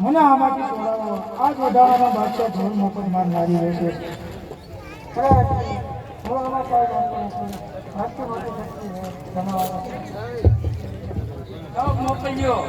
મને આમાંથી છોડાવો આ જોડાવામાં બાદશાહ ધોર પણ માર મારી રહે છે મોકલ્યો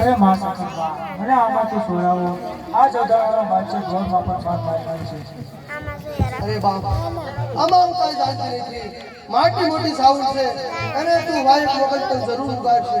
અરે માતા પિતા, મને આમાંથી છોડાવો. આ જોડાવાનો બાદશાહ ધોરમાં પણ માર મારનાર છે. અરે બાપ આમાં કઈ જાણતી નથી. માટી મોટી સાઉન્ડ છે. અને તું વાયક મોકલ તને જરૂર ઉગાડશે.